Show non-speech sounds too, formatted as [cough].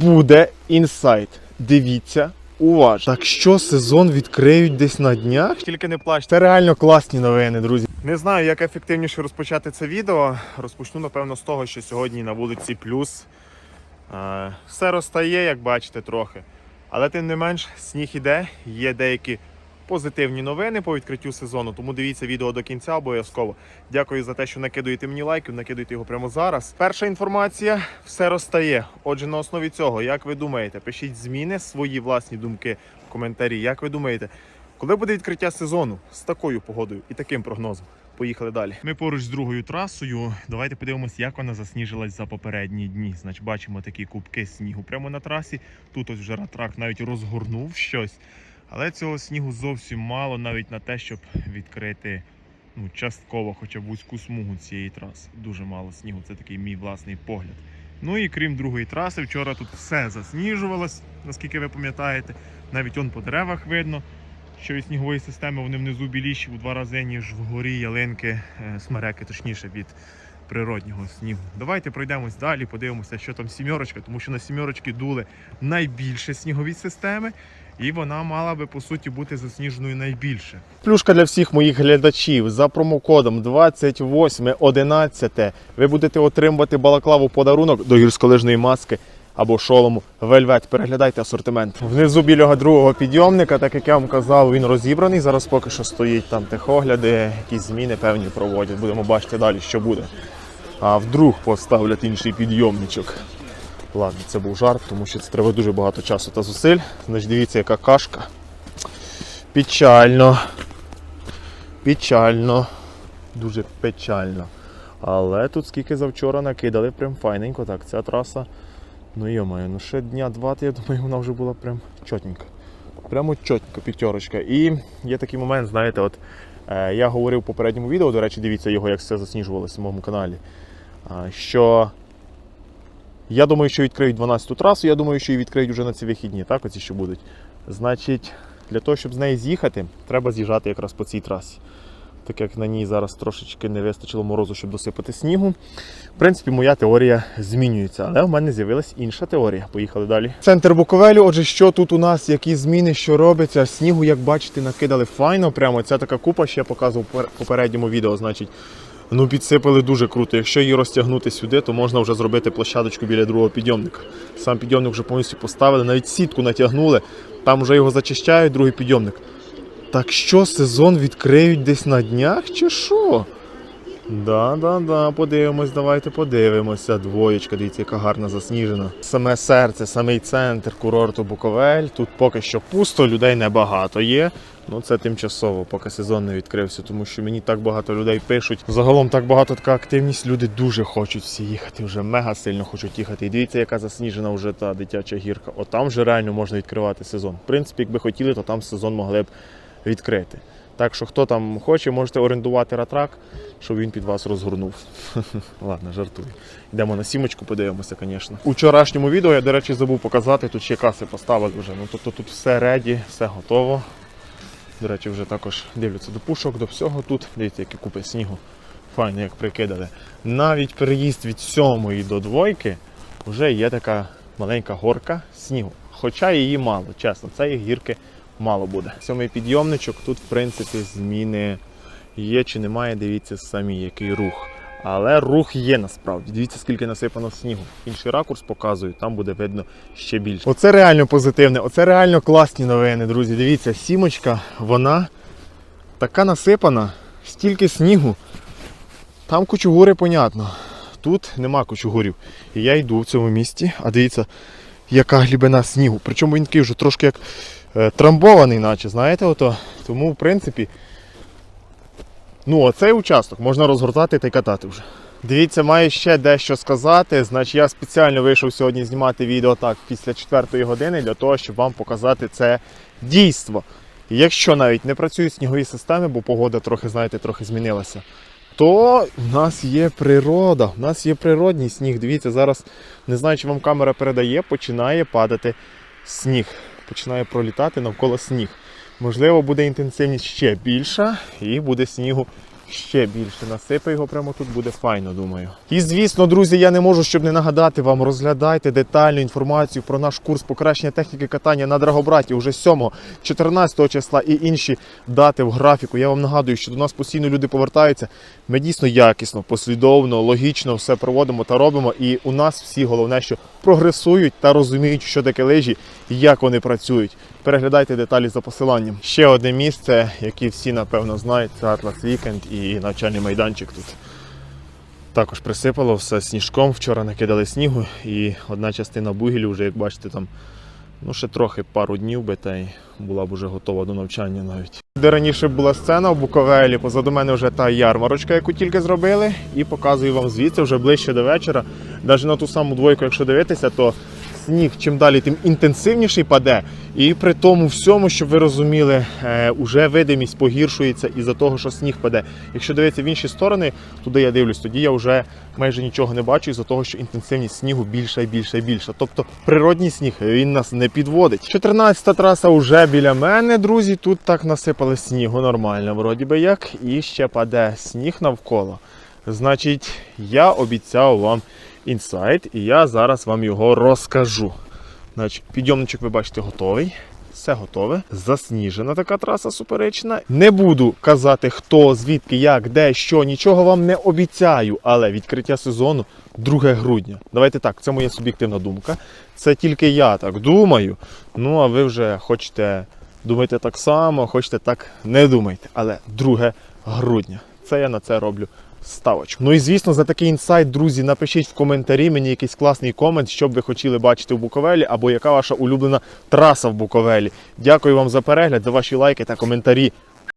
буде інсайт. Дивіться. Уважно. Так що сезон відкриють десь на днях? Тільки не плач. Це реально класні новини, друзі. Не знаю, як ефективніше розпочати це відео. Розпочну, напевно, з того, що сьогодні на вулиці плюс. Е, Все розтає, як бачите, трохи. Але тим не менш, сніг іде, є деякі позитивні новини по відкриттю сезону. Тому дивіться відео до кінця обов'язково. Дякую за те, що накидуєте мені лайки, накидуйте його прямо зараз. Перша інформація: все розтає. Отже, на основі цього, як ви думаєте, пишіть зміни, свої власні думки в коментарі. Як ви думаєте, коли буде відкриття сезону з такою погодою і таким прогнозом? Поїхали далі. Ми поруч з другою трасою. Давайте подивимося, як вона засніжилась за попередні дні. Значить, бачимо такі кубки снігу прямо на трасі. Тут ось вже ратрак навіть розгорнув щось. Але цього снігу зовсім мало навіть на те, щоб відкрити ну, частково хоча б вузьку смугу цієї траси. Дуже мало снігу, це такий мій власний погляд. Ну і крім другої траси, вчора тут все засніжувалось, наскільки ви пам'ятаєте. Навіть он по деревах видно, що від снігової системи вони внизу біліші у два рази, ніж вгорі ялинки, е, смереки, точніше, від природнього снігу. Давайте пройдемось далі, подивимося, що там сімерочка, тому що на сімерочки дули найбільше снігові системи, і вона мала би по суті бути засніженою найбільше. Плюшка для всіх моїх глядачів за промокодом 2811 ви будете отримувати балаклаву подарунок до гірськолижної маски або шолому Вельвет. Переглядайте асортимент. Внизу біля другого підйомника, так як я вам казав, він розібраний. Зараз поки що стоїть там техогляди, якісь зміни певні проводять. Будемо бачити далі, що буде. А вдруг поставлять інший підйомничок. Ладно, це був жарт, тому що це треба дуже багато часу та зусиль. Значить, дивіться, яка кашка. Печально. Печально. Дуже печально. Але тут скільки завчора накидали, прям файненько. Так, ця траса. Ну йомаю, ну ще дня два, я думаю, вона вже була прям чотненька. Прямо чотненько, п'ятерочка. І є такий момент, знаєте, от е, я говорив в попередньому відео, до речі, дивіться його, як все засніжувалося в моєму каналі. Що я думаю, що відкриють 12-ту трасу, я думаю, що її відкриють вже на ці вихідні, так, оці що будуть. Значить, для того, щоб з неї з'їхати, треба з'їжджати якраз по цій трасі. Так як на ній зараз трошечки не вистачило морозу, щоб досипати снігу. В принципі, моя теорія змінюється, але в мене з'явилась інша теорія. Поїхали далі. Центр Буковелю. Отже, що тут у нас, які зміни, що робиться? Снігу, як бачите, накидали файно. Прямо ця така купа, ще я показував в попередньому відео. Значить, ну підсипали дуже круто. Якщо її розтягнути сюди, то можна вже зробити площадочку біля другого підйомника. Сам підйомник вже повністю поставили, навіть сітку натягнули. Там вже його зачищають, другий підйомник. Так що сезон відкриють десь на днях чи що? Да, да, да, подивимось, давайте подивимося. Двоєчка, дивіться, яка гарна засніжена. Саме серце, самий центр курорту Буковель. Тут поки що пусто, людей небагато є. Ну це тимчасово, поки сезон не відкрився, тому що мені так багато людей пишуть. Загалом так багато така активність. Люди дуже хочуть всі їхати, вже мега сильно хочуть їхати. І дивіться, яка засніжена вже та дитяча гірка. От там вже реально можна відкривати сезон. В принципі, якби хотіли, то там сезон могли б відкрити. Так що хто там хоче, можете орендувати ратрак, щоб він під вас розгорнув. [laughs] Ладно, жартую. Йдемо на сімочку, подивимося, звісно. У вчорашньому відео я, до речі, забув показати, тут ще каси поставили вже. Ну тобто тут все реді, все готово. До речі, вже також дивляться до пушок, до всього тут. Дивіться, які купи снігу. Файно, як прикидали. Навіть переїзд від сьомої до двойки вже є така маленька горка снігу. Хоча її мало, чесно, цієї гірки мало буде. Сьомий підйомничок, тут, в принципі, зміни є чи немає, дивіться самі, який рух. Але рух є насправді. Дивіться, скільки насипано снігу. Інший ракурс показую, там буде видно ще більше. Оце реально позитивне, оце реально класні новини, друзі. Дивіться, сімочка, вона така насипана, стільки снігу. Там кучугури, понятно. Тут нема кучугурів. І я йду в цьому місті, а дивіться, яка глибина снігу. Причому він такий вже трошки як трамбований, наче, знаєте, ото. Тому, в принципі, ну, оцей участок можна розгортати та й катати вже. Дивіться, маю ще дещо сказати. Значить, я спеціально вийшов сьогодні знімати відео так після 4 години для того, щоб вам показати це дійство. Якщо навіть не працюють снігові системи, бо погода трохи, знаєте, трохи змінилася, то в нас є природа, в нас є природній сніг. Дивіться, зараз не знаю, чи вам камера передає, починає падати сніг. Починає пролітати навколо сніг. Можливо, буде інтенсивність ще більша і буде снігу ще більше насипе його прямо тут буде файно, думаю. І звісно, друзі, я не можу, щоб не нагадати вам, розглядайте детальну інформацію про наш курс покращення техніки катання на Драгобраті уже 7, 14 числа і інші дати в графіку. Я вам нагадую, що до нас постійно люди повертаються. Ми дійсно якісно, послідовно, логічно все проводимо та робимо. І у нас всі головне, що прогресують та розуміють, що таке лижі і як вони працюють. Переглядайте деталі за посиланням. Ще одне місце, яке всі напевно знають, це Atlas Weekend і навчальний майданчик тут. Також присипало все сніжком. Вчора накидали снігу, і одна частина бугілю вже, як бачите, там ну ще трохи пару днів би та й була б уже готова до навчання навіть. Де раніше була сцена в Буковелі, позаду мене вже та ярмарочка, яку тільки зробили, і показую вам звідси вже ближче до вечора. Навіть на ту саму двойку, якщо дивитися, то сніг чим далі, тим інтенсивніший паде. І при тому всьому, щоб ви розуміли, е, уже видимість погіршується із-за того, що сніг паде. Якщо дивитися в інші сторони, туди я дивлюсь, тоді я вже майже нічого не бачу із-за того, що інтенсивність снігу більша і більша і більша. Тобто природній сніг він нас не підводить. 14-та траса вже біля мене, друзі. Тут так насипали снігу нормально, вроді би як, і ще паде сніг навколо. Значить, я обіцяв вам інсайт, і я зараз вам його розкажу. Значить, підйомничок ви бачите готовий. Все готове. Засніжена така траса суперечна. Не буду казати, хто, звідки, як, де, що, нічого вам не обіцяю, але відкриття сезону 2 грудня. Давайте так, це моя суб'єктивна думка. Це тільки я так думаю. Ну, а ви вже хочете думайте так само, хочете так не думайте. Але 2 грудня. Це я на це роблю ставочку. Ну і звісно, за такий інсайт, друзі, напишіть в коментарі мені якийсь класний комент, що б ви хотіли бачити в Буковелі, або яка ваша улюблена траса в Буковелі. Дякую вам за перегляд, за ваші лайки та коментарі.